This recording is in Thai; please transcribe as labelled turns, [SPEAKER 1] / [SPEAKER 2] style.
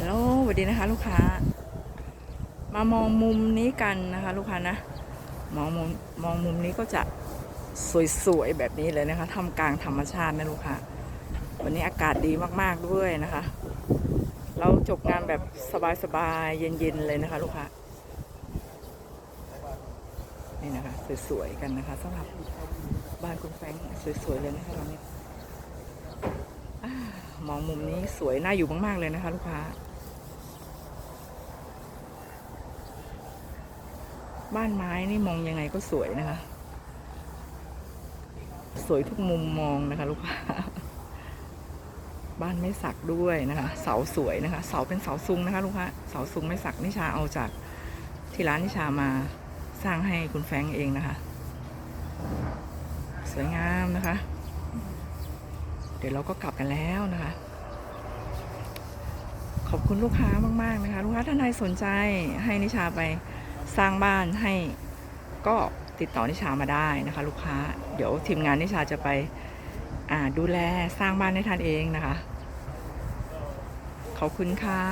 [SPEAKER 1] ฮัลโหลสวัสดีนะคะ ลูกค้า มามองมุมนี้กันนะคะ ลูกค้านะ มองมุมมองมุมนี้ก็จะสวยๆแบบนี้เลยนะคะทำกลางธรรมชาตินะลูกค้า วันนี้อากาศดีมากๆด้วยนะคะ เราจบงานแบบสบายๆ เย็นๆ เลยนะคะ ลูกค้า นี่นะคะสวยๆ กันนะคะสำหรับบ้านคุณแฟงสวยๆ เลยนะคะเราเนี่ยมองมุมนี้สวยน่าอยู่มากๆเลยนะคะ ลูกค้า บ้านไม้นี่มองยังไงก็สวยนะคะ สวยทุกมุมมองนะคะ ลูกค้าบ้านไม่สักด้วยนะคะ เสาสวยนะคะ เสาเป็นเสาซุงนะคะ ลูกค้าเสาซุงไม่สักนิชาเอาจากที่ร้านนิชามาสร้างให้คุณแฟงเองนะคะ สวยงามนะคะ เดี๋ยวเราก็กลับกันแล้วนะคะ ขอบคุณลูกค้ามาก ๆ นะคะ ลูกค้าท่านใดสนใจให้นิชาไป สร้างบ้านให้ก็ติดต่อนิชามาได้นะคะ ลูกค้า เดี๋ยวทีมงานนิชาจะไปอ่าดูแลสร้างบ้านให้ท่านเองนะคะ ขอบคุณค่ะ